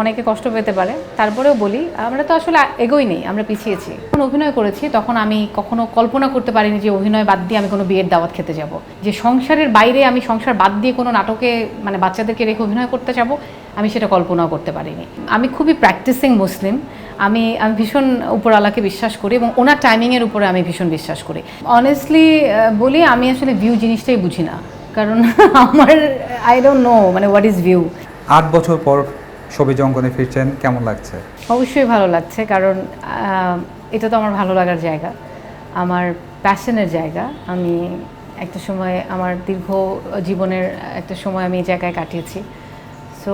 অনেকে কষ্ট পেতে পারে, তারপরেও বলি, আমরা তো আসলে এগোই নেই, আমরা পিছিয়েছি। যখন অভিনয় করেছি, তখন আমি কখনো কল্পনা করতে পারিনি যে অভিনয় বাদ দিয়ে আমি কোনো বিয়ের দাওয়াত খেতে যাব। যে সংসারের বাইরে আমি সংসার বাদ দিয়ে কোনো নাটকে মানে বাচ্চাদেরকে রেখে অভিনয় করতে যাব, আমি সেটা কল্পনাও করতে পারিনি। আমি খুবই প্র্যাকটিসিং মুসলিম, আমি আমি ভীষণ উপরওয়ালাকে বিশ্বাস করি এবং ওনার টাইমিংয়ের উপরে আমি ভীষণ বিশ্বাস করি। অনেস্টলি বলি, আমি আসলে ভিউ জিনিসটাই বুঝি না। কারণ আমার আই ডোন্ট নো মানে হোয়াট ইজ ভিউ আট বছর পর ছবি জঙ্গনে ফিরছেন কেমন লাগছে? অবশ্যই ভালো লাগছে কারণ এটা তো আমার ভালো লাগার জায়গা। আমার প্যাশনের জায়গা। আমি একটা সময় আমার দীর্ঘ জীবনের একটা সময় আমি এই জায়গায় কাটিয়েছি। So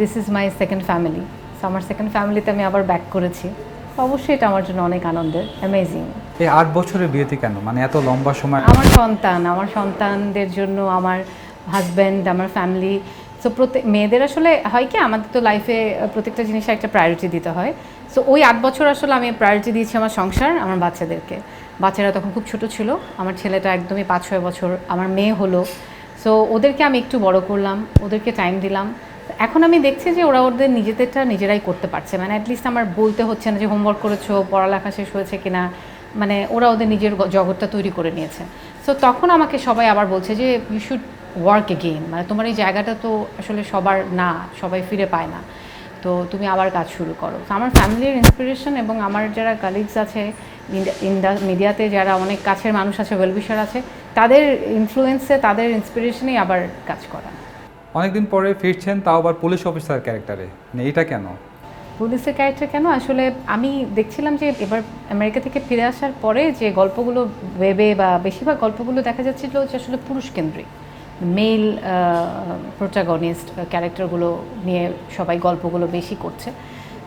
this is my second family so আমার সেকেন্ড ফ্যামিলিতে আমি আবার ব্যাক করেছি। অবশ্যই এটা আমার জন্য অনেক আনন্দের অ্যামেজিং এই আট বছরের বিয়েতে কেন? মানে এত লম্বা সময় আমার সন্তান আমার সন্তানদের জন্য আমার হাজব্যান্ড আমার ফ্যামিলি সো প্রত্যেক মেয়েদের আসলে হয় কি, আমাদের তো লাইফে প্রত্যেকটা জিনিসে একটা প্রায়োরিটি দিতে হয়। সো ওই আট বছর আসলে আমি প্রায়োরিটি দিয়েছি আমার সংসার, আমার বাচ্চাদেরকে। বাচ্চারা তখন খুব ছোট ছিল, আমার ছেলেটা একদমই পাঁচ, ছয় বছর, আমার মেয়ে হলো। সো ওদেরকে আমি একটু বড় করলাম, ওদেরকে টাইম দিলাম। এখন আমি দেখছি যে ওরা ওদের নিজেদেরটা নিজেরাই করতে পারছে। মানে অ্যাটলিস্ট আমার বলতে হচ্ছে না যে হোমওয়ার্ক করেছ, পড়ালেখা শেষ হয়েছে কিনা। মানে ওরা ওদের নিজের জগৎটা তৈরি করে নিয়েছে। সো তখন আমাকে সবাই আবার বলছে যে ইউ শুড ওয়ার্ক এগেইন মানে তোমার এই জায়গাটা তো আসলে সবার না সবাই ফিরে পায় না। তো তুমি আবার কাজ শুরু করো। তো আমার ফ্যামিলির ইন্সপিরেশন এবং আমার যারা কালিগস আছে ইন্ডা মিডিয়াতে যারা অনেক কাছের মানুষ আছে ওয়েলবিশার আছে তাদের ইনফ্লুয়েন্সে তাদের ইন্সপিরেশনেই আবার কাজ করা। অনেকদিন পরে ফিরছেন তাও আবার পুলিশ অফিসার ক্যারেক্টারে এটা কেন? পুলিশের ক্যারেক্টার কেন? আসলে আমি দেখছিলাম যে এবার আমেরিকা থেকে ফিরে আসার পরে যে গল্পগুলো ওয়েবে বা বেশিরভাগ গল্পগুলো দেখা যাচ্ছিল যে আসলে পুরুষ কেন্দ্রিক। মেল প্রোটাগনিস্ট ক্যারেক্টারগুলো নিয়ে সবাই গল্পগুলো বেশি করছে।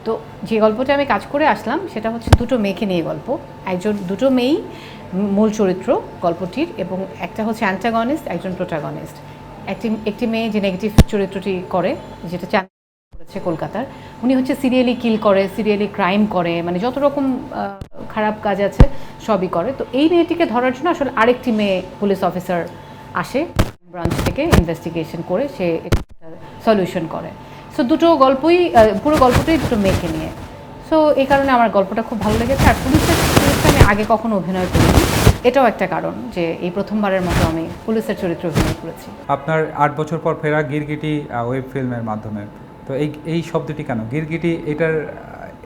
তো যে গল্পটা আমি কাজ করে আসলাম, সেটা হচ্ছে দুটো মেয়েকে নিয়ে গল্প। একজন, দুটো মেয়েই মূল চরিত্র গল্পটির এবং একটা হচ্ছে অ্যান্টাগনিস্ট একজন প্রোটাগনিস্ট একটি একটি মেয়ে যে নেগেটিভ চরিত্রটি করে, যেটা চান করেছে কলকাতার, উনি হচ্ছে সিরিয়ালি কিল করে সিরিয়ালি ক্রাইম করে মানে যত রকম খারাপ কাজ আছে সবই করে। তো এই মেয়েটিকে ধরার জন্য আসলে আরেকটি মেয়ে পুলিশ অফিসার আসে। ব্রাঞ্চ থেকে ইনভেস্টিগেশন করে সে সলিউশন করে। সো দুটো গল্পই পুরো গল্পটাই দুটো মেয়েকে নিয়ে। সো এই কারণে আমার গল্পটা খুব ভালো লেগেছে। আর পুলিশের চরিত্রে আমি আগে কখনো অভিনয় করিনি। এটাও একটা কারণ যে এই প্রথমবারের মতো আমি পুলিশের চরিত্রে অভিনয় করেছি। আপনার আট বছর পর ফেরা গিরগিটি ওয়েব ফিল্মের মাধ্যমে। তো এই এই শব্দটি কেন? গিরগিটি এটার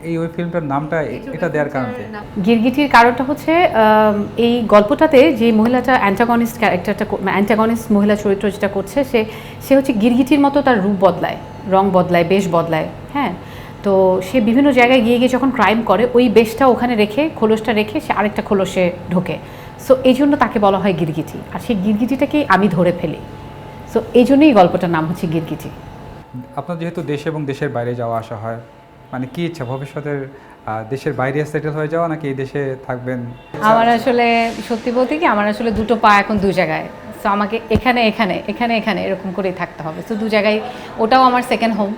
এই ওয়েব ফিল্মটার নামটা এটা দেওয়ার কারণ। কি? গিরগিটির কারণটা হচ্ছে এই গল্পটাতে যে মহিলাটা অ্যান্টাগনিস্ট ক্যারেক্টারটা অ্যান্টাগনিস্ট মহিলা চরিত্র যেটা করছে সে সে হচ্ছে গিরগিটির মতো তার রূপ বদলায় রং বদলায় বেশ বদলায় হ্যাঁ? তো সে বিভিন্ন জায়গায় গিয়ে গিয়ে যখন ক্রাইম করে ওই বেশটা ওখানে রেখে খোলসটা রেখে সে আরেকটা খোলসে ঢোকে। সো এই জন্য তাকে বলা হয় গিরগিটি আর সেই গিরগিটিটাকেই আমি ধরে ফেলি। সো এই জন্যই গল্পটার নাম হচ্ছে গিরগিটি আপনার যেহেতু দেশ এবং দেশের বাইরে যাওয়া আসা হয় মানে কি ইচ্ছা ভবিষ্যতের দেশের বাইরে সেটেল হয়ে যাওয়া নাকি এই দেশে থাকবেন? আমার আসলে সত্যি বলতে কি আমার আসলে দুটো পা এখন দু জায়গায়। সো আমাকে এখানে এখানে এখানে এখানে এরকম করেই থাকতে হবে। তো দু জায়গায় ওটাও আমার সেকেন্ড হোম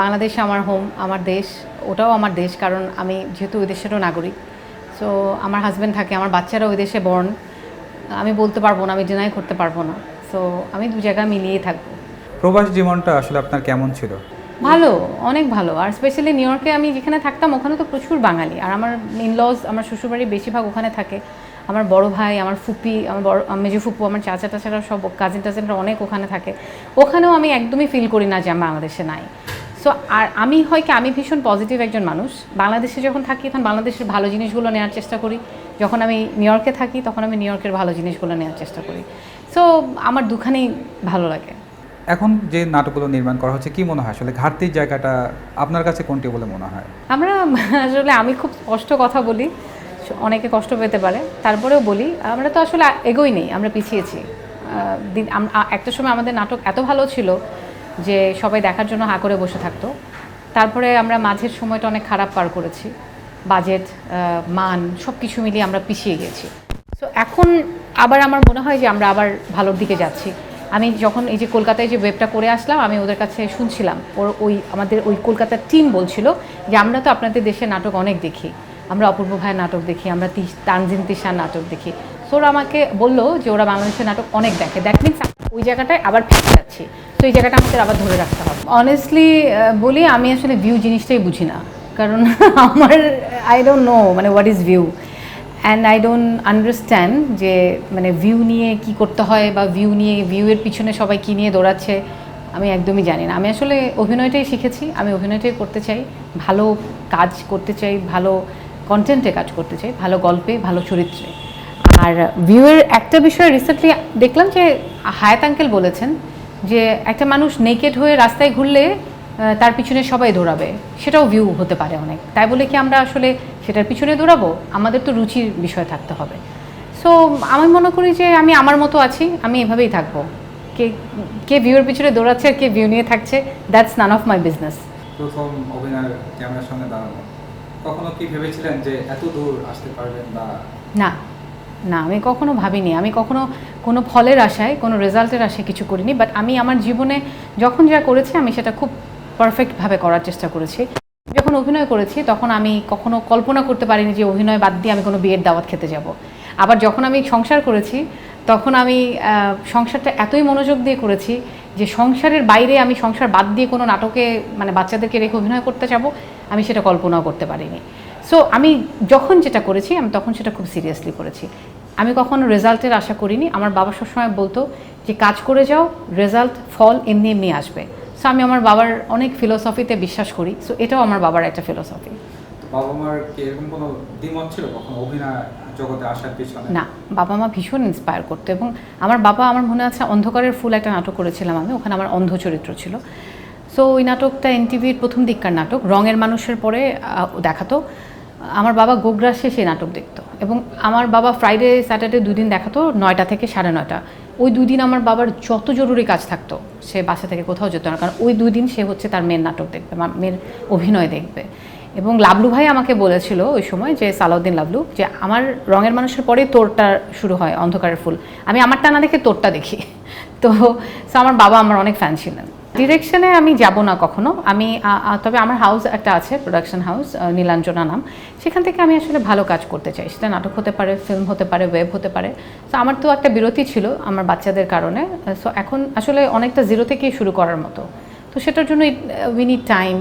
বাংলাদেশ আমার হোম আমার দেশ ওটাও আমার দেশ কারণ আমি যেহেতু ওই দেশেরও নাগরিক। সো আমার হাজব্যান্ড থাকে আমার বাচ্চারা ওই দেশে বর্ন আমি বলতে পারব না আমি ডিনাই করতে পারব না। সো আমি দু জায়গা মিলিয়েই থাকব। প্রবাস জীবনটা আসলে আপনার কেমন ছিল? ভালো, অনেক ভালো। আর স্পেশালি নিউ ইয়র্কে আমি যেখানে থাকতাম, ওখানে তো প্রচুর বাঙালি। আর আমার ইনলজ আমার শ্বশুরবাড়ি বেশিরভাগ ওখানে থাকে। আমার বড় ভাই, আমার ফুপি, আমার বড় মেজো ফুপু, আমার চাচা টাচারা সব কাজিন টাজিনরা অনেক ওখানে থাকে। ওখানেও আমি একদমই ফিল করি না যে আমি বাংলাদেশে নাই। সো আর আমি হয় কি, আমি ভীষণ পজিটিভ একজন মানুষ। বাংলাদেশে যখন থাকি, তখন বাংলাদেশের ভালো জিনিসগুলো নেওয়ার চেষ্টা করি। যখন আমি নিউ ইয়র্কে থাকি, তখন আমি নিউ ইয়র্কের ভালো জিনিসগুলো নেওয়ার চেষ্টা করি। সো আমার দুখানেই ভালো লাগে। এখন যে নাটকগুলো নির্মাণ করা হচ্ছে, কি মনে হয়? আসলে ঘাটতির জায়গাটা আপনার কাছে কোনটি বলে মনে হয়? আমরা আসলে আমি খুব স্পষ্ট কথা বলি, অনেকে কষ্ট পেতে পারে, তারপরেও বলি, আমরা তো আসলে এগোই নেই, আমরা পিছিয়েছি। দিন- একটা সময় আমাদের নাটক এত ভালো ছিল যে সবাই দেখার জন্য হা করে বসে থাকতো। তারপরে আমরা মাঝের সময়টা অনেক খারাপ পার করেছি, বাজেট মান সব কিছু মিলিয়ে আমরা পিছিয়ে গেছি। সো এখন আবার আমার মনে হয় যে আমরা আবার ভালোর দিকে যাচ্ছি। আমি যখন এই যে কলকাতায় যে ওয়েবটা করে আসলাম, আমি ওদের কাছে শুনছিলাম। ওর ওই, আমাদের ওই কলকাতার টিম বলছিল যে, আমরা তো আপনাদের দেশে নাটক অনেক দেখি। আমরা অপূর্ব ভাইয়ের নাটক দেখি, আমরা তানজিন তিশার নাটক দেখি। সো ওরা আমাকে বলল যে, ওরা বাংলাদেশের নাটক অনেক দেখে। দ্যাট মিনস ওই জায়গাটায় আবার ফিরে যাচ্ছি। তো এই জায়গাটা আমাদের আবার ধরে রাখতে হবে। অনেস্টলি বলি, আমি আসলে ভিউ জিনিসটাই বুঝি না। কারণ আমার আই ডোন্ট নো মানে what is view and I don't understand যে মানে ভিউ নিয়ে কি করতে হয় বা ভিউ নিয়ে ভিউয়ের পিছনে সবাই কী নিয়ে দৌড়াচ্ছে, আমি একদমই জানি না। আমি আসলে অভিনয়টাই শিখেছি, আমি অভিনয়টাই করতে চাই, ভালো কাজ করতে চাই, ভালো কন্টেন্টে কাজ করতে চাই, ভালো গল্পে, ভালো চরিত্রে। আর ভিউয়ের একটা বিষয় রিসেন্টলি দেখলাম যে, হায়াত আঙ্কেল বলেছেন যে, একটা মানুষ নেকেড হয়ে রাস্তায় ঘুরলে তার পিছনে সবাই দৌড়াবে, সেটাও ভিউ হতে পারে অনেক। তাই বলে কি আমরা আসলে সেটার পিছনে দৌড়াবো আমাদের তো রুচির বিষয় থাকতে হবে। সো আমি মনে করি যে আমি আমার মতো আছি আমি এভাবেই থাকব। কে কে ভিউয়ের পিছনে দৌড়াচ্ছে আর কে ভিউ নিয়ে থাকছে that's none of my business প্রথম অভিনয় ক্যামেরার সামনে দাঁড়ানো। কখনো কি ভেবেছিলেন যে এত দূর আসতে পারবেন বা না না আমি কখনো ভাবিনি। আমি কখনো কোনো ফলের আশায় কোনো রেজাল্টের আশায় কিছু করিনি বাট আমি আমার জীবনে যখন যা করেছি আমি সেটা খুব পারফেক্টভাবে করার চেষ্টা করেছি। যখন অভিনয় করেছি, তখন আমি কখনো কল্পনা করতে পারিনি যে অভিনয় বাদ দিয়ে আমি কোনো বিয়ের দাওয়াত খেতে যাব। আবার যখন আমি সংসার করেছি, তখন আমি সংসারটা এতই মনোযোগ দিয়ে করেছি যে সংসারের বাইরে আমি সংসার বাদ দিয়ে কোনো নাটকে মানে বাচ্চাদেরকে রেখে অভিনয় করতে যাব, আমি সেটা কল্পনাও করতে পারিনি। সো আমি যখন যেটা করেছি, আমি তখন সেটা খুব সিরিয়াসলি করেছি। আমি কখনো রেজাল্টের আশা করিনি। আমার বাবা সবসময় বলতো যে, কাজ করে যাও, রেজাল্ট, ফল এমনি এমনি আসবে। সো আমি আমার বাবার অনেক ফিলোসফিতে বিশ্বাস করি। সো এটাও আমার বাবার একটা ফিলোসফি বাবা মার কি এরকম কোনো দ্বিমত ছিল কখনো অভিনয় জগতে আসার পিছনে? না বাবা মা ভীষণ ইন্সপায়ার করতো এবং আমার বাবা আমার মনে আছে অন্ধকারের ফুল একটা নাটক করেছিলাম আমি ওখানে আমার অন্ধ চরিত্র ছিল। সো ওই নাটকটা এনটিভির প্রথম দিককার নাটক রঙের মানুষের পরে দেখাতো। আমার বাবা গোগ্রাসে সেই নাটক দেখতো এবং আমার বাবা ফ্রাইডে স্যাটারডে দুদিন দেখাতো নয়টা থেকে সাড়ে নয়টা। ওই দুই দিন আমার বাবার যত জরুরি কাজ থাকতো, সে বাসা থেকে কোথাও যেত না। কারণ ওই দুই দিন সে হচ্ছে তার মেয়ের নাটক দেখবে মেয়ের অভিনয় দেখবে। এবং লাবলু ভাই আমাকে বলেছিল ওই সময় যে, সালাউদ্দিন লাবলু, যে আমার রঙের মানুষের পরে তোরটা শুরু হয়, অন্ধকারের ফুল। আমি আমারটা না দেখে তোরটা দেখি। তো আমার বাবা আমার অনেক ফ্যান ছিলেন। ডিরেকশনে আমি যাব না কখনো। আমি তবে আমার হাউস একটা আছে প্রোডাকশন হাউস নীলাঞ্জনা নাম। সেখান থেকে আমি আসলে ভালো কাজ করতে চাই। সেটা নাটক হতে পারে ফিল্ম হতে পারে ওয়েব হতে পারে। তো আমার তো একটা বিরতি ছিল আমার বাচ্চাদের কারণে। সো এখন আসলে অনেকটা জিরো থেকেই শুরু করার মতো। তো সেটার জন্য it we need time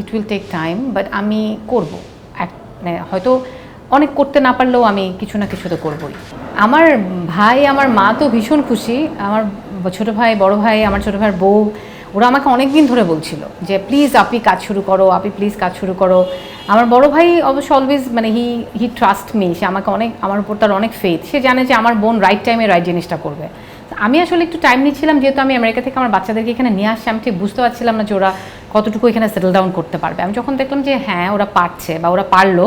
it will take time but আমি করব। মানে হয়তো অনেক করতে না পারলেও আমি কিছু না কিছু তো করবই। আমার ভাই, আমার মা তো ভীষণ খুশি। আমার ছোটো ভাই, বড় ভাই, আমার ছোট ভাইয়ের বউ ওরা আমাকে অনেক দিন ধরে বলছিল যে প্লিজ আপনি কাজ শুরু করো, আপনি প্লিজ কাজ শুরু করো। আমার বড় ভাই অবশ্য অলওয়েজ মানে হি হি ট্রাস্ট মি সে আমাকে অনেক, আমার উপর তার অনেক ফেথ সে জানে যে আমার বোন রাইট টাইমে রাইট জিনিসটা করবে। আমি আসলে একটু টাইম নিচ্ছিলাম, যেহেতু আমি আমেরিকা থেকে আমার বাচ্চাদেরকে এখানে নিয়ে আসছি, আমি ঠিক বুঝতে পারছিলাম না যে ওরা কতটুকু এখানে সেটেল ডাউন করতে পারবে? আমি যখন দেখলাম যে হ্যাঁ ওরা পারছে বা ওরা পারল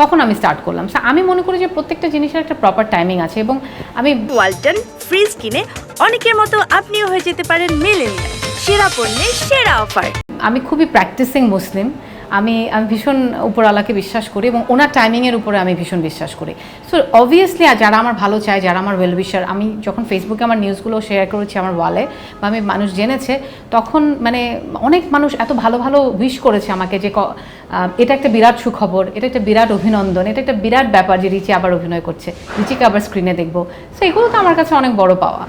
তখন আমি স্টার্ট করলাম। আমি মনে করি যে প্রত্যেকটা জিনিসের একটা প্রপার টাইমিং আছে এবং আমি ওয়ালটন ফ্রিজ কিনে অনেকের মতো আপনিও হয়ে যেতে পারেন মেলেন সেরা পণ্যের সেরা অফার আমি খুবই প্র্যাকটিসিং মুসলিম আমি আমি ভীষণ উপরওয়ালাকে বিশ্বাস করি এবং ওনার টাইমিংয়ের উপরে আমি ভীষণ বিশ্বাস করি। সো অবভিয়াসলি যারা আমার ভালো চায়, যারা আমার ওয়েল উইশার আমি যখন ফেসবুকে আমার নিউজগুলো শেয়ার করেছি আমার ওয়ালে বা আমি মানুষ জেনেছে, তখন মানে অনেক মানুষ এত ভালো ভালো উইশ করেছে আমাকে যে এটা একটা বিরাট সুখবর, এটা একটা বিরাট অভিনন্দন, এটা একটা বিরাট ব্যাপার যে রিচি আবার অভিনয় করছে। রিচিকে আবার স্ক্রিনে দেখব। সো এগুলো তো আমার কাছে অনেক বড় পাওয়া।